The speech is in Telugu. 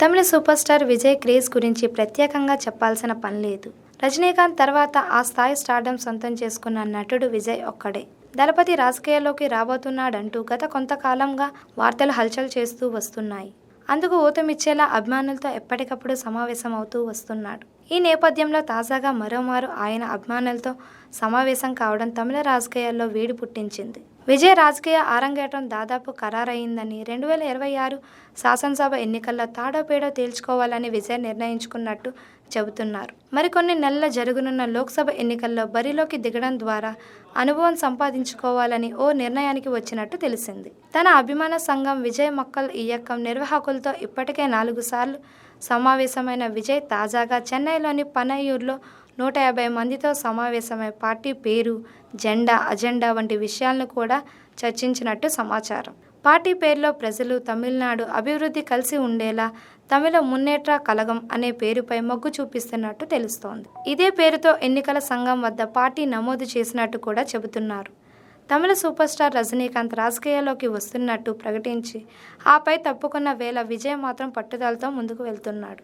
Tamil super star Vijay craze గురించి ప్రత్యేకంగా చెప్పాల్సిన పని లేదు. రజనీకాంత్ తర్వాత ఆ స్థాయి స్టార్డం సొంతం చేసుకున్న నటుడు విజయ్ ఒక్కడే. దళపతి రాజకీయాల్లోకి రాబోతున్నాడంటూ గత కొంతకాలంగా వార్తలు హల్చల్ చేస్తూ వస్తున్నాయి. అందుకు ఊతమిచ్చేలా అభిమానులతో ఎప్పటికప్పుడు సమావేశం అవుతూ వస్తున్నాడు. ఈ నేపథ్యంలో తాజాగా మరోమారు ఆయన అభిమానులతో సమావేశం కావడం తమిళ రాజకీయాల్లో వేడి పుట్టించింది. విజయ్ రాజకీయ ఆరంగేటం దాదాపు ఖరారయిందని రెండు వేల ఇరవై ఆరు శాసనసభ ఎన్నికల్లో తాడోపేడో తేల్చుకోవాలని విజయ్ నిర్ణయించుకున్నట్టు చెబుతున్నారు. మరికొన్ని నెలల జరగనున్న లోక్సభ ఎన్నికల్లో బరిలోకి దిగడం ద్వారా అనుభవం సంపాదించుకోవాలని ఓ నిర్ణయానికి వచ్చినట్టు తెలిసింది. తన అభిమాన సంఘం విజయ్ మక్కల్ ఇయ్యక్కం నిర్వాహకులతో ఇప్పటికే నాలుగు సార్లు సమావేశమైన విజయ్ తాజాగా చెన్నైలోని పనయూర్లో నూట యాభై మందితో సమావేశమై పార్టీ పేరు జెండా అజెండా వంటి విషయాలను కూడా చర్చించినట్టు సమాచారం. పార్టీ పేరులో ప్రజలు తమిళనాడు అభివృద్ధి కలిసి ఉండేలా తమిళ మున్నేట్ర కలగం అనే పేరుపై మొగ్గు చూపిస్తున్నట్టు తెలుస్తోంది. ఇదే పేరుతో ఎన్నికల సంఘం వద్ద పార్టీ నమోదు చేసినట్టు కూడా చెబుతున్నారు. తమిళ సూపర్ స్టార్ రజనీకాంత్ రాజకీయాల్లోకి వస్తున్నట్టు ప్రకటించి ఆపై తప్పుకున్న వేళ విజయ్ మాత్రం పట్టుదలతో ముందుకు వెళ్తున్నాడు.